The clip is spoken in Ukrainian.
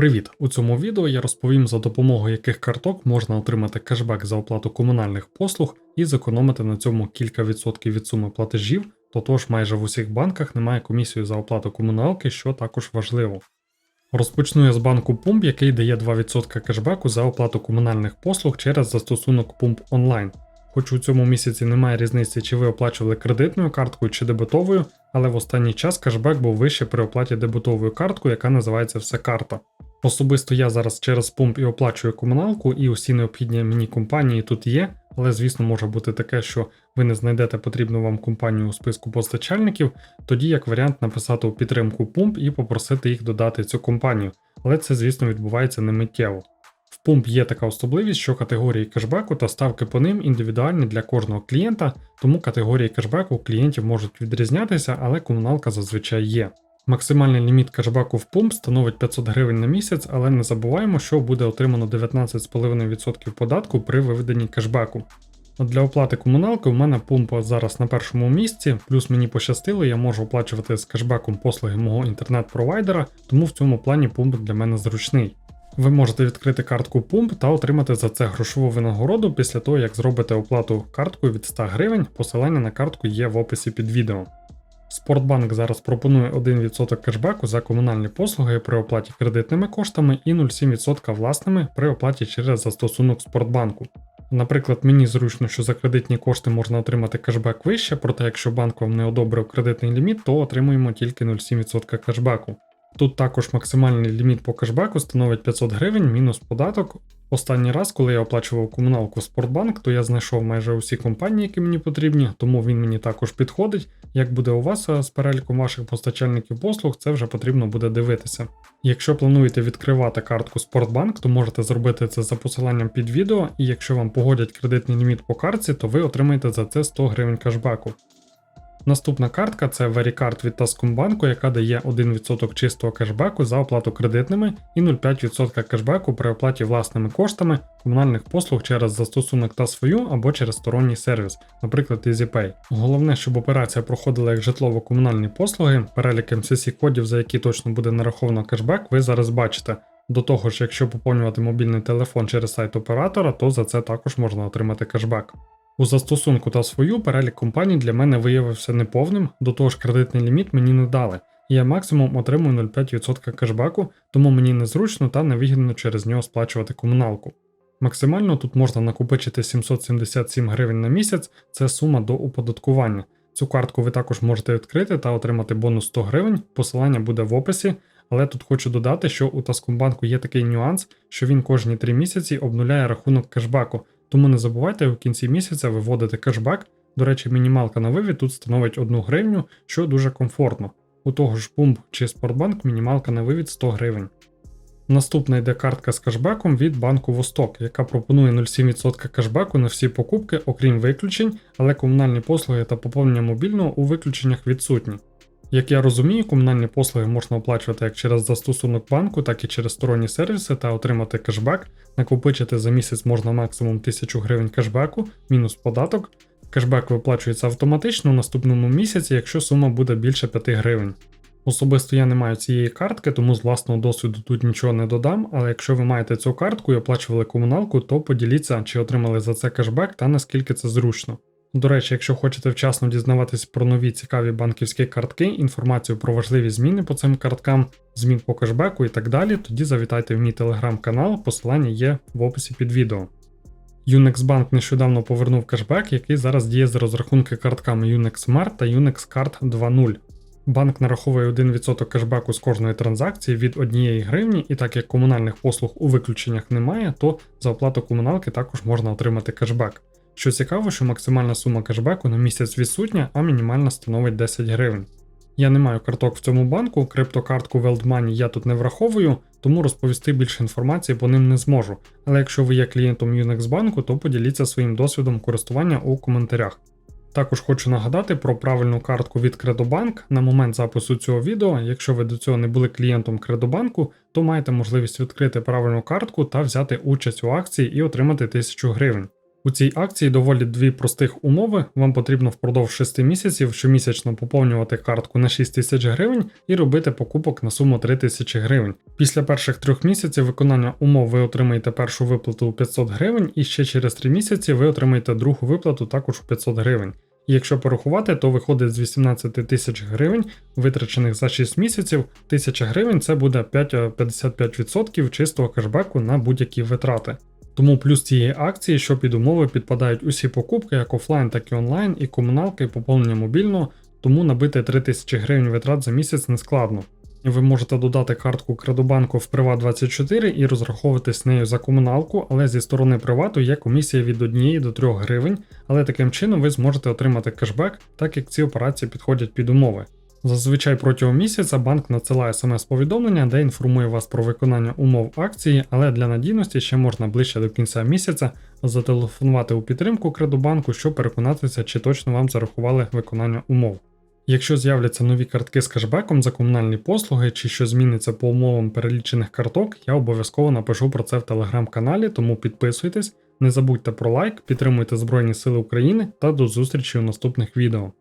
Привіт! У цьому відео я розповім за допомогою яких карток можна отримати кешбек за оплату комунальних послуг і зекономити на цьому кілька відсотків від суми платежів, тотож майже в усіх банках немає комісії за оплату комуналки, що також важливо. Розпочну я з банку Pump, який дає 2% кешбеку за оплату комунальних послуг через застосунок Pump Online. Хоч у цьому місяці немає різниці, чи ви оплачували кредитною карткою чи дебетовою, але в останній час кешбек був вище при оплаті дебетовою карткою, яка називається все карта. Особисто я зараз через пумп і оплачую комуналку, і усі необхідні мені компанії тут є, але звісно може бути таке, що ви не знайдете потрібну вам компанію у списку постачальників, тоді як варіант написати у підтримку пумп і попросити їх додати цю компанію. Але це, звісно, відбувається не миттєво. Пумп є така особливість, що категорії кешбеку та ставки по ним індивідуальні для кожного клієнта, тому категорії кешбеку клієнтів можуть відрізнятися, але комуналка зазвичай є. Максимальний ліміт кешбеку в пумп становить 500 гривень на місяць, але не забуваємо, що буде отримано 19,5% податку при виведенні кешбеку. От Для оплати комуналки у мене пумпа зараз на першому місці, плюс мені пощастило, я можу оплачувати з кешбеком послуги мого інтернет-провайдера, тому в цьому плані пумп для мене зручний. Ви можете відкрити картку Pump та отримати за це грошову винагороду після того, як зробите оплату карткою від 100 гривень. Посилання на картку є в описі під відео. Спортбанк зараз пропонує 1% кешбеку за комунальні послуги при оплаті кредитними коштами і 0,7% власними при оплаті через застосунок Спортбанку. Наприклад, мені зручно, що за кредитні кошти можна отримати кешбек вище, проте якщо банк вам не одобрив кредитний ліміт, то отримуємо тільки 0,7% кешбеку. Тут також максимальний ліміт по кешбеку становить 500 гривень мінус податок. Останній раз, коли я оплачував комуналку Спортбанк, то я знайшов майже усі компанії, які мені потрібні, тому він мені також підходить. Як буде у вас з переліком ваших постачальників послуг, це вже потрібно буде дивитися. Якщо плануєте відкривати картку Спортбанк, то можете зробити це за посиланням під відео, і якщо вам погодять кредитний ліміт по картці, то ви отримаєте за це 100 гривень кешбеку. Наступна картка це VeryCard від Таскомбанку, яка дає 1% чистого кешбеку за оплату кредитними і 0,5% кешбеку при оплаті власними коштами комунальних послуг через застосунок та свою або через сторонній сервіс, наприклад, EasyPay. Головне, щоб операція проходила як житлово-комунальні послуги, перелік MCC кодів, за які точно буде нараховано кешбек, ви зараз бачите. До того ж, якщо поповнювати мобільний телефон через сайт оператора, то за це також можна отримати кешбек. У застосунку та свою перелік компаній для мене виявився неповним, до того ж кредитний ліміт мені не дали, я максимум отримую 0,5% кешбеку, тому мені незручно та невигідно через нього сплачувати комуналку. Максимально тут можна накопичити 777 гривень на місяць, це сума до оподаткування. Цю картку ви також можете відкрити та отримати бонус 100 гривень, посилання буде в описі, але тут хочу додати, що у Таскомбанку є такий нюанс, що він кожні 3 місяці обнуляє рахунок кешбеку. Тому не забувайте в кінці місяця виводити кешбек. До речі, мінімалка на вивід тут становить 1 гривню, що дуже комфортно. У того ж Pump чи Спортбанк мінімалка на вивід 100 гривень. Наступна йде картка з кешбеком від банку Восток, яка пропонує 0,7% кешбеку на всі покупки, окрім виключень, але комунальні послуги та поповнення мобільного у виключеннях відсутні. Як я розумію, комунальні послуги можна оплачувати як через застосунок банку, так і через сторонні сервіси та отримати кешбек. Накопичити за місяць можна максимум 1000 гривень кешбеку, мінус податок. Кешбек виплачується автоматично у наступному місяці, якщо сума буде більше 5 гривень. Особисто я не маю цієї картки, тому з власного досвіду тут нічого не додам, але якщо ви маєте цю картку і оплачували комуналку, то поділіться, чи отримали за це кешбек та наскільки це зручно. До речі, якщо хочете вчасно дізнаватись про нові цікаві банківські картки, інформацію про важливі зміни по цим карткам, змін по кешбеку і так далі, тоді завітайте в мій телеграм-канал, посилання є в описі під відео. Unex Bank нещодавно повернув кешбек, який зараз діє з розрахунки картками Unex Smart та Unex Card 2.0. Банк нараховує 1% кешбеку з кожної транзакції від 1 гривні, і так як комунальних послуг у виключеннях немає, то за оплату комуналки також можна отримати кешбек. Що цікаво, що максимальна сума кешбеку на місяць відсутня, а мінімальна становить 10 гривень. Я не маю карток в цьому банку, криптокартку WildMoney я тут не враховую, тому розповісти більше інформації по ним не зможу. Але якщо ви є клієнтом Unex банку, то поділіться своїм досвідом користування у коментарях. Також хочу нагадати про правильну картку від Кредобанк на момент запису цього відео. Якщо ви до цього не були клієнтом Кредобанку, то маєте можливість відкрити правильну картку та взяти участь у акції і отримати 1000 гривень. У цій акції доволі дві простих умови. Вам потрібно впродовж 6 місяців щомісячно поповнювати картку на 6 тисяч гривень і робити покупок на суму 3 тисячі гривень. Після перших трьох місяців виконання умов ви отримаєте першу виплату у 500 гривень, і ще через 3 місяці ви отримаєте другу виплату також у 500 гривень. Якщо порахувати, то виходить з 18 тисяч гривень, витрачених за 6 місяців, 1000 гривень це буде 5, е, 55% чистого кешбеку на будь-які витрати. Тому плюс цієї акції, що під умови підпадають усі покупки, як офлайн, так і онлайн, і комуналка, і поповнення мобільного, тому набити 3000 гривень витрат за місяць не складно. Ви можете додати картку Кредобанку в Приват24 і розраховуватись нею за комуналку, але зі сторони привату є комісія від 1 до 3 гривень, але таким чином ви зможете отримати кешбек, так як ці операції підходять під умови. Зазвичай протягом місяця банк надсилає смс-повідомлення, де інформує вас про виконання умов акції, але для надійності ще можна ближче до кінця місяця зателефонувати у підтримку Кредобанку, щоб переконатися, чи точно вам зарахували виконання умов. Якщо з'являться нові картки з кешбеком за комунальні послуги чи що зміниться по умовам перелічених карток, я обов'язково напишу про це в телеграм-каналі, тому підписуйтесь, не забудьте про лайк, підтримуйте Збройні Сили України та до зустрічі у наступних відео.